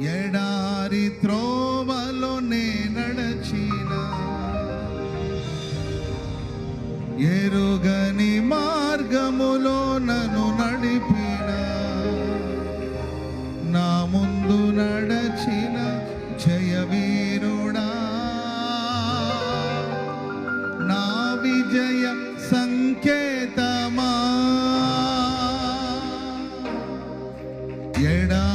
ఎడారి త్రోవలో నే నడచిన. ఎరుగని మార్గములో నను నడిపిన. నా ముందు నడచిన జయవీరుడా. నా విజయ సంకేతమా. ఎడా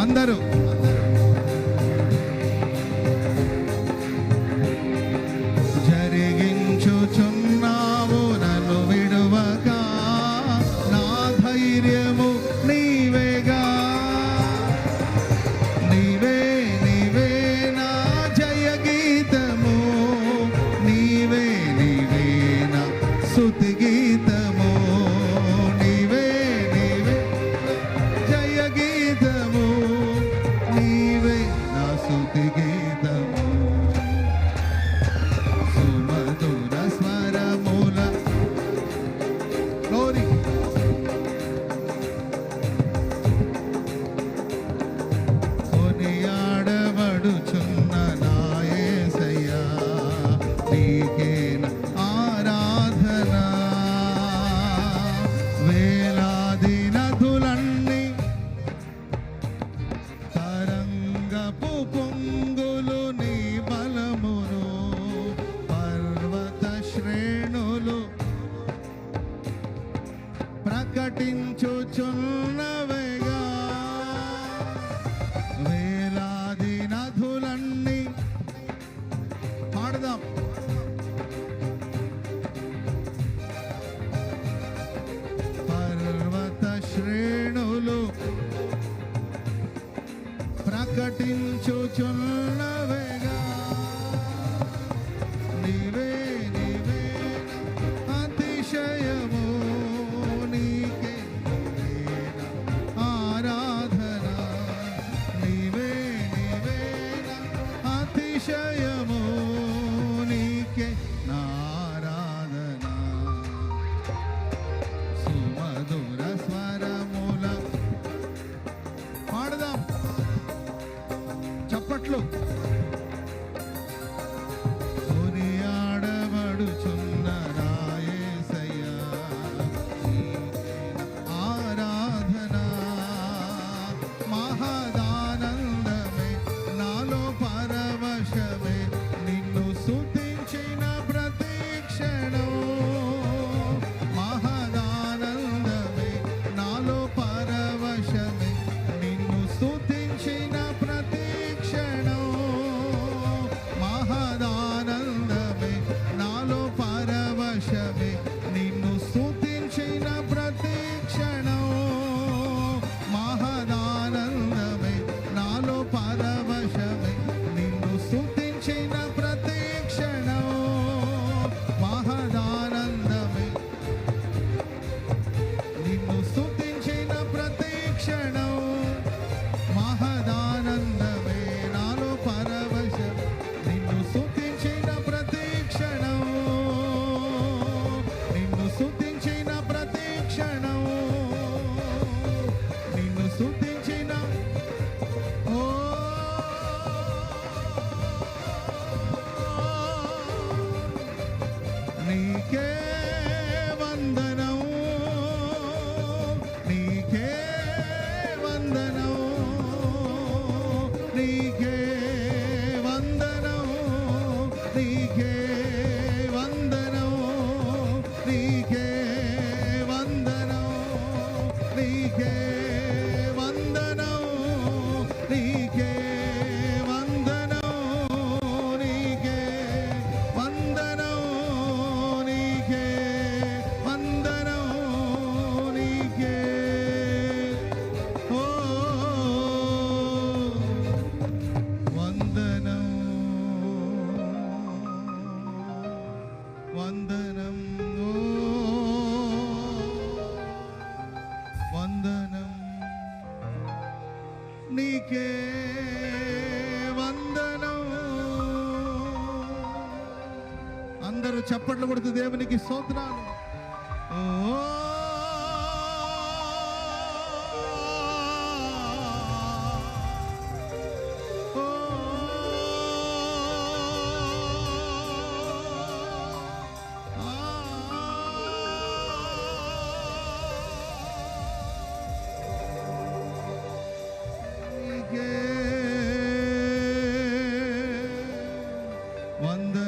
అందరూ Yeah. అందరూ చప్పట్లు కొడుతూ దేవునికి స్తోత్రాలు. వంద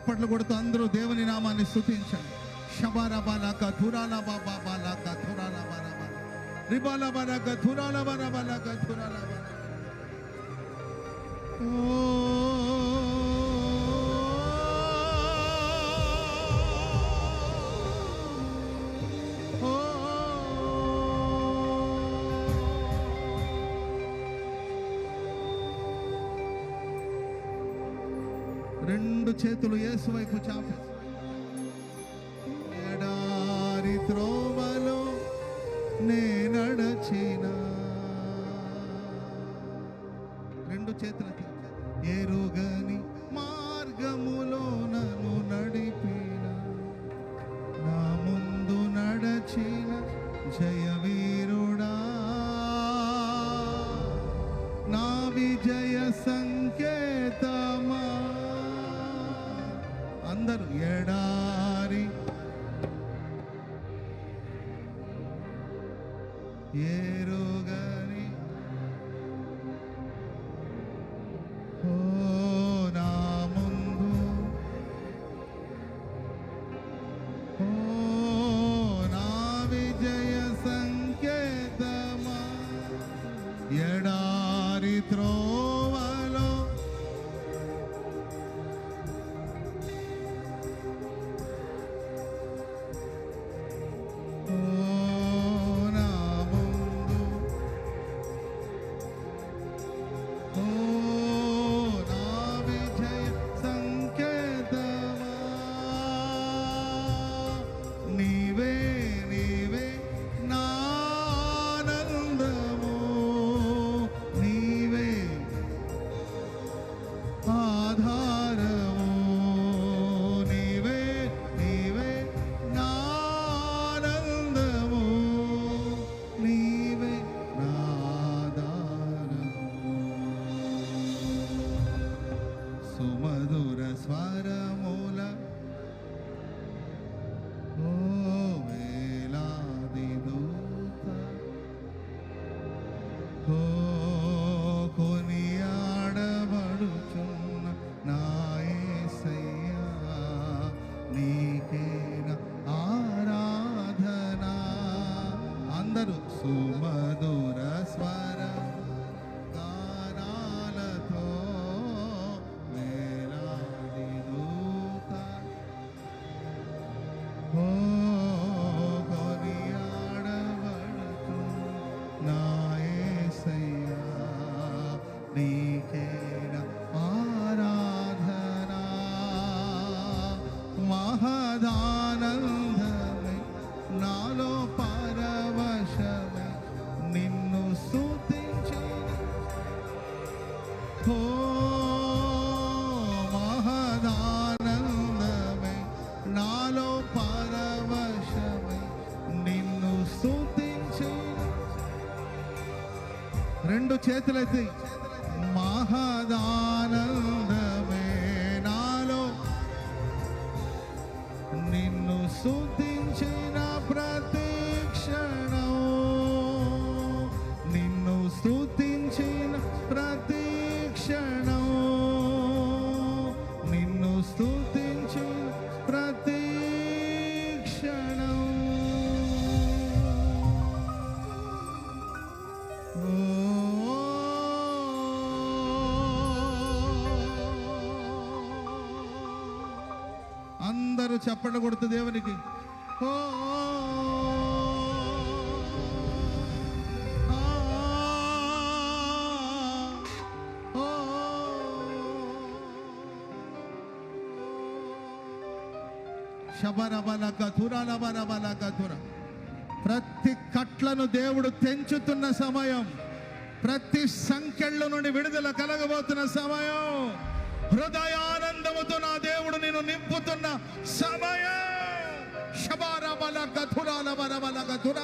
చప్పట్లు కొడుతూ అందరూ దేవుని నామాన్ని స్థుతించండి షబారాబాలాక ధురాలాబా బాబాలాక ధురాలాబారాబా. రిబాలాబారాక ధురాలాబారాబాలాక ధురాలాబా ఓ చేతులు ఏసు వైపు చాపి. ఎడారి త్రోవలో నేనడచిన రెండు చేతులకి. ఎరుగని మార్గములో Quiero రెండు చేతులెత్తి చెప్పండి చప్పట కొడుతూ దేవునికి ఓ ప్రతి కట్లను దేవుడు తెంచుతున్న సమయం ప్రతి సంఖ్యల నుండి విడుదల కలగబోతున్న సమయం హృదయానందముతో నా నింపుతున్న సమయం శబారబల కథురాల బరబల కథుర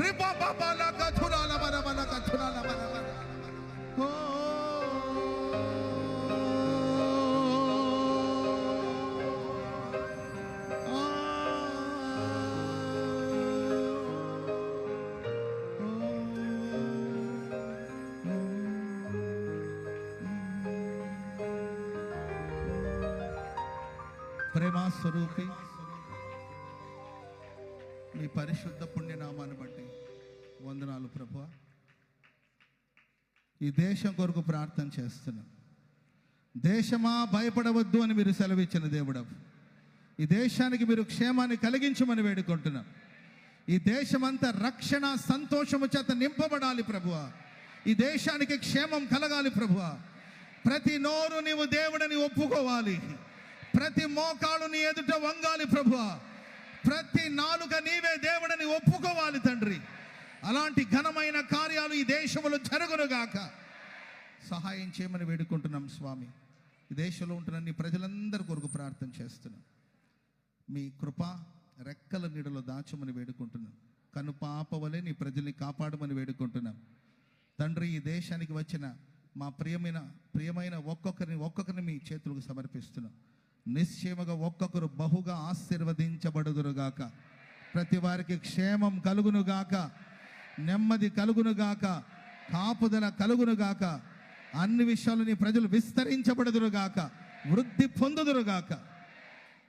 రిపబల కథురాల బరబల కథురాల బరబల ప్రేమా స్వరూపి. మీ పరిశుద్ధ పుణ్యనామాన్ని బట్టి వందనాలు ప్రభు ఈ దేశం కొరకు ప్రార్థన చేస్తున్నాం. దేశమా భయపడవద్దు అని మీరు సెలవిచ్చిన దేవుడు ఈ దేశానికి మీరు క్షేమాన్ని కలిగించమని వేడుకుంటున్నాం. ఈ దేశమంతా రక్షణ సంతోషము చేత నింపబడాలి ప్రభువ. ఈ దేశానికి క్షేమం కలగాలి ప్రభువ. ప్రతి నోరు నీవు దేవుడని ఒప్పుకోవాలి. ప్రతి మోకాలు నీ ఎదుట వంగాలి ప్రభువ ప్రతి నాలుక నీవే దేవుడని ఒప్పుకోవాలి తండ్రి. అలాంటి ఘనమైన కార్యాలు ఈ దేశంలో జరుగునుగాక. సహాయం చేయమని వేడుకుంటున్నాం స్వామి. ఈ దేశంలో ఉంటున్న నీ ప్రజలందరి కొరకు ప్రార్థన చేస్తున్నాం. మీ కృప రెక్కల నీడలో దాచమని వేడుకుంటున్నాం. కను పాపవలే నీ ప్రజల్ని కాపాడమని వేడుకుంటున్నాం. తండ్రి ఈ దేశానికి వచ్చిన మా ప్రియమైన ప్రియమైన ఒక్కొక్కరిని ఒక్కొక్కరిని మీ చేతులకు సమర్పిస్తున్నాం. నిశ్చయముగా ఒక్కొక్కరు బహుగా ఆశీర్వదించబడుదురుగాక. ప్రతి వారికి క్షేమం కలుగునుగాక. నెమ్మది కలుగునుగాక. కాపుదల కలుగునుగాక. అన్ని విషయాలు నీ ప్రజలు విస్తరించబడుదురుగాక. వృద్ధి పొందుదురుగాక.